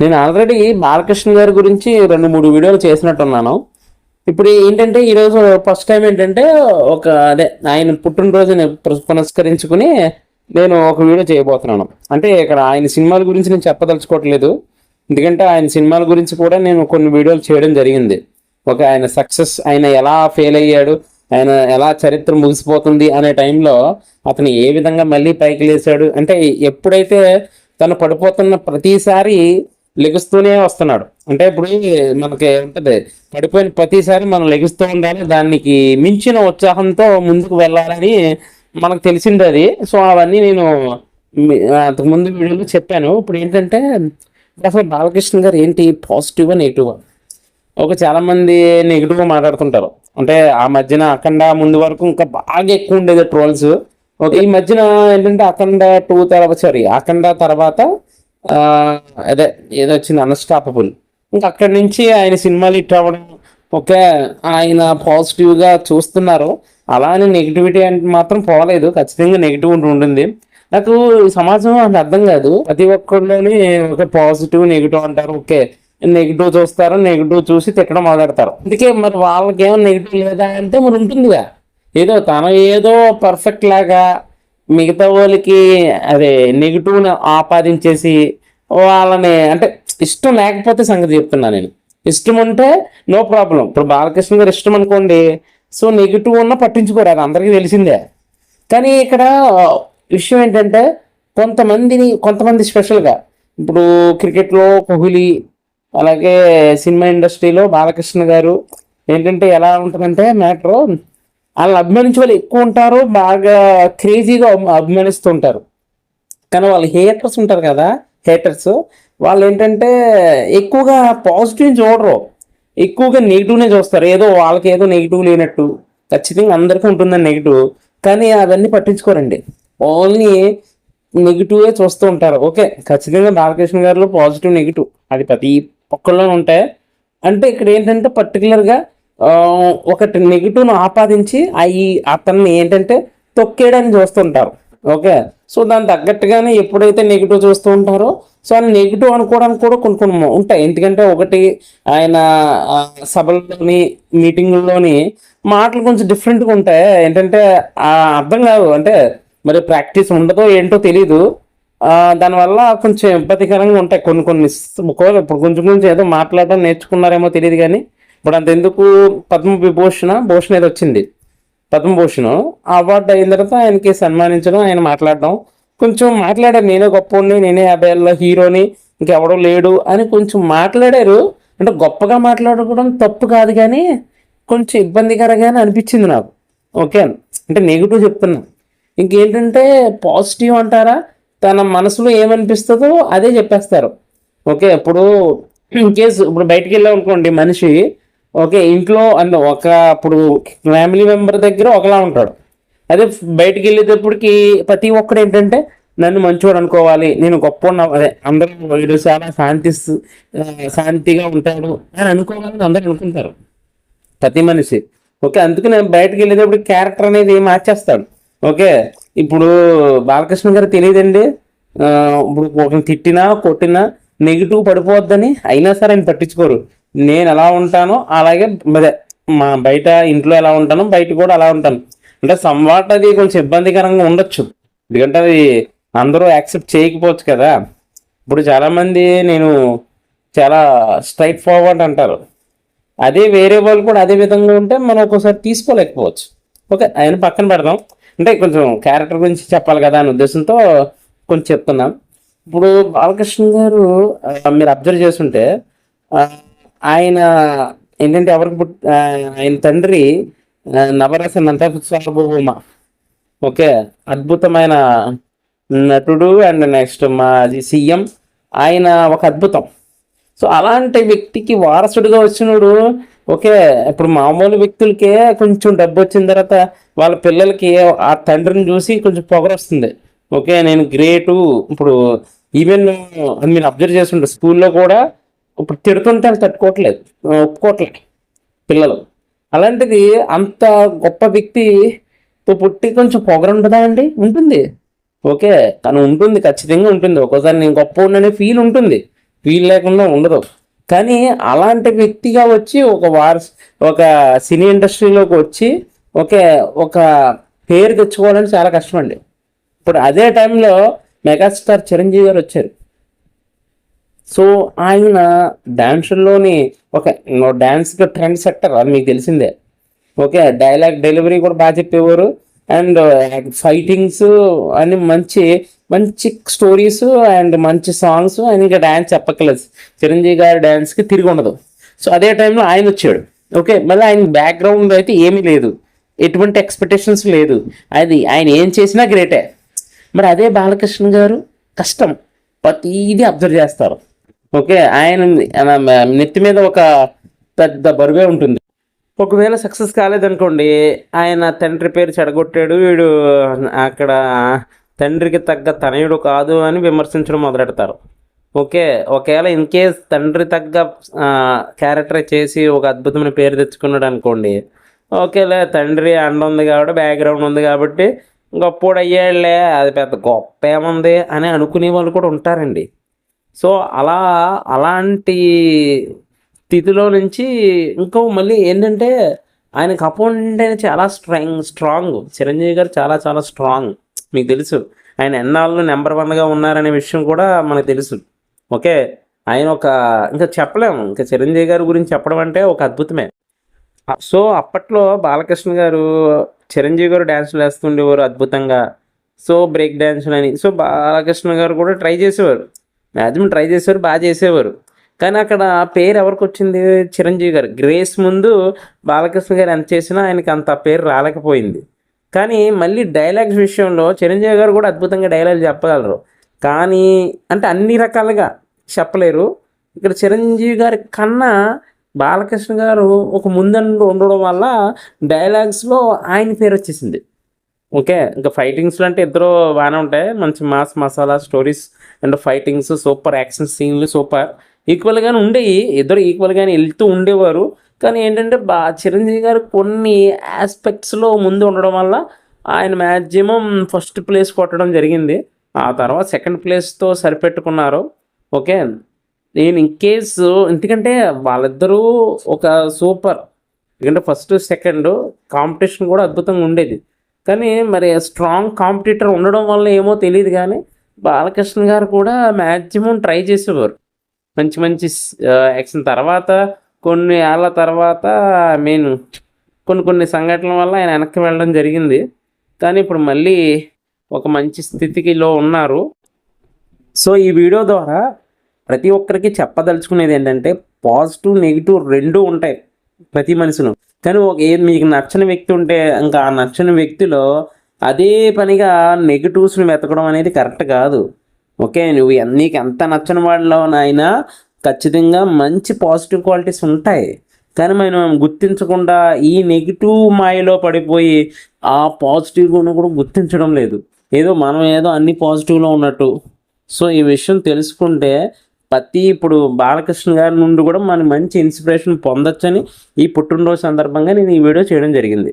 నేను ఆల్రెడీ బాలకృష్ణ గారి గురించి రెండు మూడు వీడియోలు చేసినట్టున్నాను. ఇప్పుడు ఏంటంటే ఈరోజు ఫస్ట్ టైం ఏంటంటే ఒక అదే ఆయన పుట్టినరోజుని పురస్- పురస్కరించుకుని నేను ఒక వీడియో చేయబోతున్నాను. అంటే ఇక్కడ ఆయన సినిమాల గురించి నేను చెప్పదలుచుకోవట్లేదు. ఎందుకంటే ఆయన సినిమాల గురించి కూడా నేను కొన్ని వీడియోలు చేయడం జరిగింది. ఒక ఆయన సక్సెస్ ఆయన ఎలా ఫెయిల్ అయ్యాడు ఆయన ఎలా చరిత్ర ముగిసిపోతుంది అనే టైంలో అతను ఏ విధంగా మళ్ళీ పైకి లేచాడు అంటే ఎప్పుడైతే తను పడిపోతున్న ప్రతిసారి లెగుస్తూనే వస్తున్నాడు. అంటే ఇప్పుడు మనకి ఉంటది పడిపోయిన ప్రతిసారి మనం లెగుస్తూ ఉండాలి దానికి మించిన ఉత్సాహంతో ముందుకు వెళ్ళాలని మనకు తెలిసింది అది. సో అవన్నీ నేను అంతకుముందు అంతకు ముందు వీడియోలో చెప్పాను. ఇప్పుడు ఏంటంటే అసలు బాలకృష్ణ గారు ఏంటి పాజిటివ్ నెగిటివ్ ఒక చాలామంది నెగిటివ్గా మాట్లాడుతుంటారు అంటే ఆ మధ్యన అఖండ ముందు వరకు ఇంకా బాగా ఎక్కువ ఉండేది ట్రోల్స్. ఓకే ఈ మధ్యన ఏంటంటే అఖండ టూ తర్వాత సారీ అఖండ తర్వాత అదే ఏదో వచ్చింది అన్స్టాపబుల్ ఇంకా అక్కడి నుంచి ఆయన సినిమాలు హిట్ అవ్వడం ఓకే ఆయన పాజిటివ్గా చూస్తున్నారు. అలా అని నెగిటివిటీ అంటే మాత్రం పోలేదు. ఖచ్చితంగా నెగిటివ్ ఉంటుంది. నాకు సమాజం అంటే అర్థం కాదు. ప్రతి ఒక్కరిలోని ఒక పాజిటివ్ నెగిటివ్ అంటారు. ఓకే నెగిటివ్ చూస్తారు నెగిటివ్ చూసి తిట్టడం మొదలెడతారు. అందుకే మరి వాళ్ళకి ఏమో నెగిటివ్ లేదా అంటే మరి ఉంటుందిగా. ఏదో తన ఏదో పర్ఫెక్ట్ లాగా మిగతా వాళ్ళకి అదే నెగిటివ్ని ఆపాదించేసి వాళ్ళని అంటే ఇష్టం లేకపోతే సంగతి చెప్తున్నా నేను. ఇష్టం ఉంటే నో ప్రాబ్లం. ఇప్పుడు బాలకృష్ణ గారు ఇష్టం అనుకోండి సో నెగిటివ్ ఉన్న పట్టించుకోరు అది అందరికీ తెలిసిందే. కానీ ఇక్కడ విషయం ఏంటంటే కొంతమందిని కొంతమంది స్పెషల్గా. ఇప్పుడు క్రికెట్లో కోహ్లీ అలాగే సినిమా ఇండస్ట్రీలో బాలకృష్ణ గారు ఏంటంటే ఎలా ఉంటుందంటే మ్యాటర్ వాళ్ళని అభిమానించే వాళ్ళు ఎక్కువ ఉంటారు బాగా క్రేజీగా అభిమానిస్తుంటారు కానీ వాళ్ళు హేటర్స్ ఉంటారు కదా హేటర్స్ వాళ్ళు ఏంటంటే ఎక్కువగా పాజిటివ్ చూడరు. ఎక్కువగా నెగిటివ్నే చూస్తారు. ఏదో వాళ్ళకి ఏదో నెగిటివ్ లేనట్టు. ఖచ్చితంగా అందరికీ ఉంటుందని నెగిటివ్ కానీ అవన్నీ పట్టించుకోరండి. ఓన్లీ నెగిటివే చూస్తూ ఉంటారు. ఓకే ఖచ్చితంగా బాలకృష్ణ గారిలో పాజిటివ్ నెగిటివ్ అది ప్రతి ఒక్కళ్ళలో ఉంటాయి అంటే ఇక్కడ ఏంటంటే పర్టికులర్గా ఒకటి నెగిటివ్ను ఆపాదించి అవి అతన్ని ఏంటంటే తొక్కేయడానికి చూస్తుంటారు. ఓకే? సో దాని తగ్గట్టుగానే ఎప్పుడైతే నెగిటివ్ చూస్తూ ఉంటారో సో ఆయన నెగిటివ్ అనుకోవడానికి కూడా కొన్ని కొన్ని ఉంటాయి. ఎందుకంటే ఒకటి ఆయన సభల్లోని మీటింగుల్లోని మాటలు కొంచెం డిఫరెంట్గా ఉంటాయి. ఏంటంటే అర్థం కాదు. అంటే మరి ప్రాక్టీస్ ఉండదో ఏంటో తెలీదు. దానివల్ల కొంచెం ఇబ్బందికరంగా ఉంటాయి కొన్ని కొన్ని ఒకవేళ ఇప్పుడు కొంచెం కొంచెం ఏదో మాట్లాడడం నేర్చుకున్నారేమో తెలియదు కానీ ఇప్పుడు అంతెందుకు పద్మ విభూషణ భూషణ ఏదో వచ్చింది. పద్మభూషణ్ అవార్డు అయిన తర్వాత ఆయనకి సన్మానించడం ఆయన మాట్లాడడం. కొంచెం మాట్లాడారు నేనే గొప్పని నేనే యాభై ఏళ్ళ హీరోని ఇంకెవడో లేడు అని కొంచెం మాట్లాడారు. అంటే గొప్పగా మాట్లాడుకోవడం తప్పు కాదు కానీ కొంచెం ఇబ్బందికరంగానే అనిపించింది నాకు. ఓకే అంటే నెగిటివ్ చెప్తున్నా. ఇంకేంటంటే పాజిటివ్ అంటారా? తన మనసులో ఏమనిపిస్తుందో అదే చెప్పేస్తారు. ఓకే ఇప్పుడు ఇన్ కేసు ఇప్పుడు బయటికి వెళ్ళాం అనుకోండి మనిషి ఓకే ఇంట్లో అండ్ ఒక ఇప్పుడు ఫ్యామిలీ మెంబర్ దగ్గర ఒకలా ఉంటాడు. అదే బయటికి వెళ్ళేటప్పటికి ప్రతి ఒక్కడు ఏంటంటే నన్ను మంచివాడు అనుకోవాలి నేను గొప్ప అదే అందరూ వీడు చాలా శాంతి శాంతిగా ఉంటాడు అని అనుకోవాలని అందరూ అనుకుంటారు. ప్రతి మనిషి. ఓకే అందుకే నేను బయటకు వెళ్ళేటప్పుడు క్యారెక్టర్ అనేది మార్చేస్తాడు. ఓకే ఇప్పుడు బాలకృష్ణ గారు తెలియదండి. ఇప్పుడు ఒకరిని తిట్టినా కొట్టినా నెగిటివ్ పడిపోవద్దని అయినా సరే ఆయన పట్టించుకోరు. నేను ఎలా ఉంటానో అలాగే అదే మా బయట ఇంట్లో ఎలా ఉంటానో బయట కూడా అలా ఉంటాను. అంటే సంవాట్ అది కొంచెం ఇబ్బందికరంగా ఉండొచ్చు. ఎందుకంటే అది అందరూ యాక్సెప్ట్ చేయకపోవచ్చు కదా. ఇప్పుడు చాలామంది నేను చాలా స్ట్రైట్ ఫార్వర్డ్ అంటారు. అదే వేరే వాళ్ళు కూడా అదే విధంగా ఉంటే మనం ఒక్కోసారి తీసుకోలేకపోవచ్చు. ఓకే ఆయన పక్కన పెడదాం. అంటే కొంచెం క్యారెక్టర్ గురించి చెప్పాలి కదా అనే ఉద్దేశంతో కొంచెం చెప్తున్నాం ఇప్పుడు బాలకృష్ణ గారు మీరు అబ్జర్వ్ చేస్తుంటే ఆయన ఏంటంటే ఎవరికి పుట్ ఆయన తండ్రి నవరస నంద సార్వభౌమ ఓకే? అద్భుతమైన నటుడు అండ్ నెక్స్ట్ మాది సీఎం. ఆయన ఒక అద్భుతం. సో అలాంటి వ్యక్తికి వారసుడిగా వచ్చినోడు ఓకే ఇప్పుడు మామూలు వ్యక్తులకే కొంచెం డబ్బు వచ్చిన తర్వాత వాళ్ళ పిల్లలకి ఆ తండ్రిని చూసి కొంచెం పొగరు వస్తుంది ఓకే? నేను గ్రేటు. ఇప్పుడు ఈవెన్ మీరు అబ్జర్వ్ చేస్తుంటే స్కూల్లో కూడా ఇప్పుడు తిడుతుంటే వాళ్ళు తట్టుకోవట్లేదు. ఒప్పుకోవట్లేదు పిల్లలు. అలాంటిది అంత గొప్ప వ్యక్తి పుట్టి కొంచెం పొగర ఉంటుందా అండి? ఉంటుంది. ఓకే తను ఉంటుంది ఖచ్చితంగా ఉంటుంది. ఒక్కోసారి నేను గొప్ప ఉండనే ఫీల్ ఉంటుంది. ఫీల్ లేకుండా ఉండదు. కానీ అలాంటి వ్యక్తిగా వచ్చి ఒక వార్స్ ఒక సినీ ఇండస్ట్రీలోకి వచ్చి ఓకే ఒక పేరు తెచ్చుకోవాలని చాలా కష్టం అండి ఇప్పుడు అదే టైంలో మెగాస్టార్ చిరంజీవి గారు వచ్చారు. సో ఆయన డాన్సుల్లోని ఒక డాన్స్కి ట్రెండ్ సెట్టర్ అది మీకు తెలిసిందే. ఓకే డైలాగ్ డెలివరీ కూడా బాగా చెప్పేవారు. అండ్ ఫైటింగ్స్ అని మంచి మంచి స్టోరీస్ అండ్ మంచి సాంగ్స్ అండ్ ఇంకా డ్యాన్స్ చెప్పక్కలేదు చిరంజీవి గారి డ్యాన్స్కి తిరిగి ఉండదు. సో అదే టైంలో ఆయన వచ్చాడు. ఓకే మళ్ళీ ఆయన బ్యాక్గ్రౌండ్ అయితే ఏమీ లేదు. ఎటువంటి ఎక్స్పెక్టేషన్స్ లేదు. అది ఆయన ఏం చేసినా గ్రేటే. మరి అదే బాలకృష్ణ గారు కష్టం. ప్రతిదీ అబ్జర్వ్ చేస్తారు. ఓకే ఆయన నెత్తి మీద ఒక పెద్ద బరువే ఉంటుంది. ఒకవేళ సక్సెస్ కాలేదనుకోండి ఆయన తండ్రి పేరు చెడగొట్టాడు వీడు అక్కడ తండ్రికి తగ్గ తనయుడు కాదు అని విమర్శించడం మొదలెడతారు. ఓకే ఒకవేళ ఇన్ కేస్ తండ్రి తగ్గ క్యారెక్టర్ చేసి ఒక అద్భుతమైన పేరు తెచ్చుకున్నాడు అనుకోండి ఓకేలే తండ్రి అండ ఉంది కాబట్టి బ్యాక్గ్రౌండ్ ఉంది కాబట్టి గొప్పోడు అయ్యాడులే అది పెద్ద గొప్ప ఏముంది అని అనుకునే వాళ్ళు కూడా ఉంటారండి. సో అలా అలాంటి స్థితిలో నుంచి ఇంకో మళ్ళీ ఏంటంటే ఆయనకు అపోనెంట్ అయిన చాలా స్ట్రాంగ్ స్ట్రాంగ్. చిరంజీవి గారు చాలా చాలా స్ట్రాంగ్. మీకు తెలుసు. ఆయన ఎన్నాళ్ళు నెంబర్ వన్గా ఉన్నారనే విషయం కూడా మనకు తెలుసు. ఓకే? ఆయన ఒక ఇంకా చెప్పలేము. ఇంకా చిరంజీవి గారి గురించి చెప్పడం అంటే ఒక అద్భుతమే. సో అప్పట్లో బాలకృష్ణ గారు చిరంజీవి గారు డ్యాన్సులు వేస్తుండేవారు అద్భుతంగా. సో బ్రేక్ డ్యాన్సులు అని సో బాలకృష్ణ గారు కూడా ట్రై చేసేవారు. మ్యాక్సిమం ట్రై చేసేవారు బాగా చేసేవారు. కానీ అక్కడ పేరు ఎవరికి వచ్చింది? చిరంజీవి గారు. గ్రేస్ ముందు బాలకృష్ణ గారు ఎంత చేసినా ఆయనకి అంత పేరు రాలేకపోయింది. కానీ మళ్ళీ డైలాగ్స్ విషయంలో చిరంజీవి గారు కూడా అద్భుతంగా డైలాగ్ చెప్పగలరు. కానీ అంటే అన్ని రకాలుగా చెప్పలేరు. ఇక్కడ చిరంజీవి గారి కన్నా బాలకృష్ణ గారు ఒక ముందండు ఉండడం వల్ల డైలాగ్స్లో ఆయన పేరు వచ్చేసింది. ఓకే ఇంకా ఫైటింగ్స్లో అంటే ఇద్దరు బాగానే ఉంటాయి. మంచి mass masala stories and fightings super action సీన్లు సూపర్ ఈక్వల్గానే ఉండేవి ఇద్దరు ఈక్వల్గానే వెళ్తూ ఉండేవారు. కానీ ఏంటంటే బా చిరంజీవి గారు కొన్ని ఆస్పెక్ట్స్లో ముందు ఉండడం వల్ల ఆయన మ్యాక్సిమం ఫస్ట్ ప్లేస్ కొట్టడం జరిగింది. ఆ తర్వాత సెకండ్ ప్లేస్తో సరిపెట్టుకున్నారు. ఓకే? నేను ఇన్ కేసు ఎందుకంటే వాళ్ళిద్దరూ ఒక సూపర్. ఎందుకంటే ఫస్ట్ సెకండ్ కాంపిటీషన్ కూడా అద్భుతంగా ఉండేది. కానీ మరి స్ట్రాంగ్ కాంపిటీటర్ ఉండడం వల్ల ఏమో తెలియదు కానీ బాలకృష్ణ గారు కూడా మ్యాక్సిమం ట్రై చేసేవారు. మంచి మంచి యాక్షన్ తర్వాత కొన్ని ఏళ్ళ తర్వాత మెయిన్ కొన్ని కొన్ని సంఘటనల వల్ల ఆయన వెనక్కి వెళ్ళడం జరిగింది. కానీ ఇప్పుడు మళ్ళీ ఒక మంచి స్థితికిలో ఉన్నారు. సో ఈ వీడియో ద్వారా ప్రతి ఒక్కరికి చెప్పదలుచుకునేది ఏంటంటే పాజిటివ్ నెగిటివ్ రెండు ఉంటాయి ప్రతి మనిషిలో. కానీ ఒక ఏ మీకు నచ్చని వ్యక్తి ఉంటే ఇంకా ఆ నచ్చని వ్యక్తిలో అదే పనిగా నెగిటివ్స్ని వెతకడం అనేది కరెక్ట్ కాదు. ఓకే నువ్వు నీకు ఎంత నచ్చని వాళ్ళలోనైనా ఖచ్చితంగా మంచి పాజిటివ్ క్వాలిటీస్ ఉంటాయి. కానీ మనం గుర్తించకుండా ఈ నెగిటివ్ మాయలో పడిపోయి ఆ పాజిటివ్ కూడా కూడా గుర్తించడం లేదు. ఏదో మనం ఏదో అన్ని పాజిటివ్లో ఉన్నట్టు. సో ఈ విషయం తెలుసుకుంటే ప్రతి ఇప్పుడు బాలకృష్ణ గారి నుండి కూడా మనం మంచి ఇన్స్పిరేషన్ పొందొచ్చని ఈ పుట్టినరోజు సందర్భంగా నేను ఈ వీడియో చేయడం జరిగింది.